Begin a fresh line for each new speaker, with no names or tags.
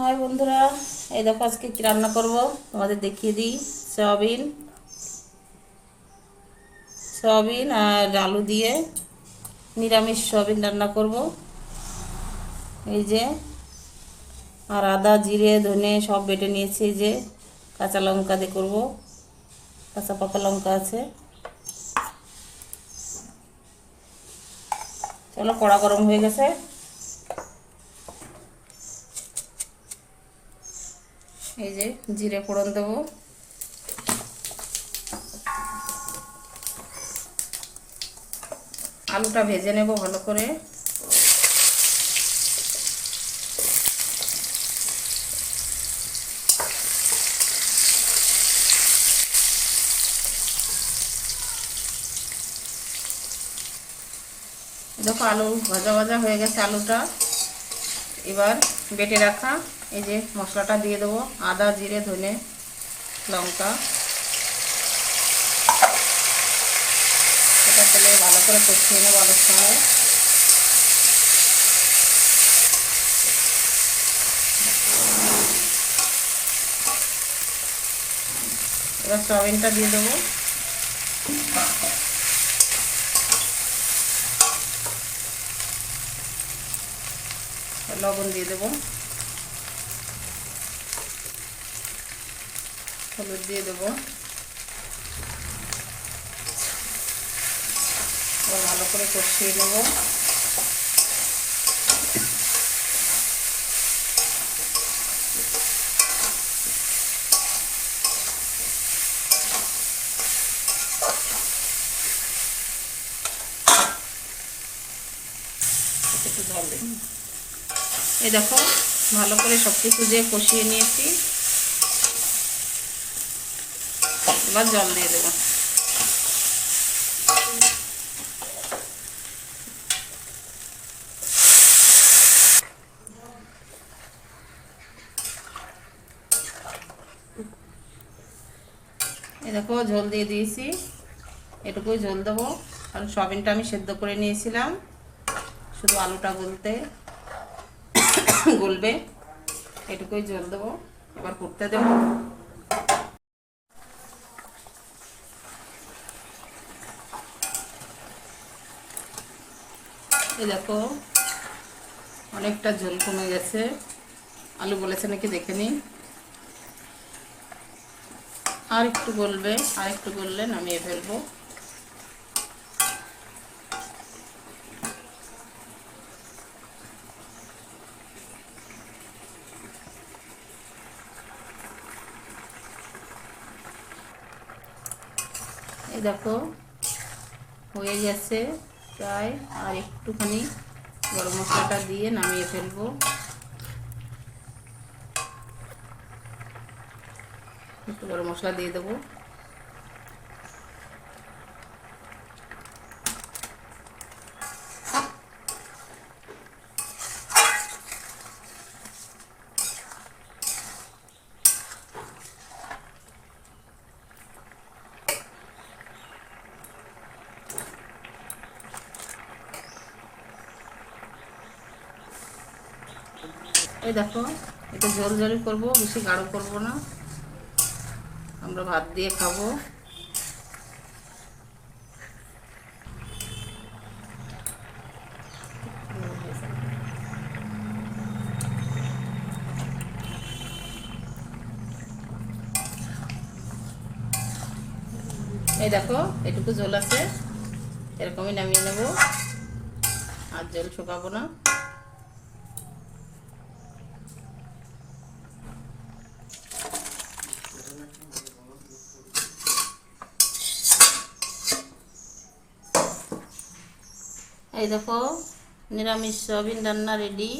High বন্ধুরা? এই দেখো আজকে কি রান্না করব? তোমাদের দেখিয়ে দিই। সয়াবিন সয়াবিন আর আলু দিয়ে নিরামিষ সয়াবিন রান্না করব। এই যে, আর আদা, জিরে, ধনে সব বেটে নিয়েছি। যে, কাঁচা লঙ্কা দিয়ে করব। কাঁচা পাকা লঙ্কা আছে। চলো কড়া গরম হয়ে গেছে। এই যে জিরে ফোড়ন দেবো। আলুটা ভেজে নেব ভালো করে। দেখো আলু ভাজা ভাজা হয়ে গেছে আলুটা। এবার বেটে রাখা। এই যে মশলাটা দিয়ে দেবো। আদা, জিরে, ধনে, লঙ্কা। এটা তেলে ভালো করে কষিয়ে নেব আলুর সঙ্গে। এবার সয়াবিনটা দিয়ে দেবো। লবণ দিয়ে দেবো। হলুদ দিয়ে দেবো। ভালো করে কষিয়ে নেব। একটু জল এই দেখো, ভালো করে সব কিছু দিয়ে কষিয়ে নিয়েছি। এবার জল দিয়ে দেবো। এই দেখো ঝোল দিয়ে দিয়েছি। এটুকুই ঝোল দেবো। কারণ সয়াবিনটা আমি সেদ্ধ করে নিয়েছিলাম। শুধু আলুটা গলতে। গলবে। এটুকুই জল দেবো। এবার করতে দেবো। দেখো, অনেকটা ঝোল কমে গেছে। আলু বলেছে নাকি দেখে নিই আর একটু গলবে, আর একটু গললে নামিয়ে ফেলব। এই দেখো, হয়ে গেছে প্রায়, আর একটুখানি গরম মশলাটা দিয়ে নামিয়ে ফেলব। একটু গরম মশলা দিয়ে দেবো। এই দেখো একটু ঝোল ঝোল করব, বেশি গাঢ় করব না। আমরা ভাত দিয়ে খাব। এই দেখো, এটুকু জল আছে। এরকমই নামিয়ে নেব। আর জল শুকাবো না। এই দেখো নিরামিষ সয়াবিন রেডি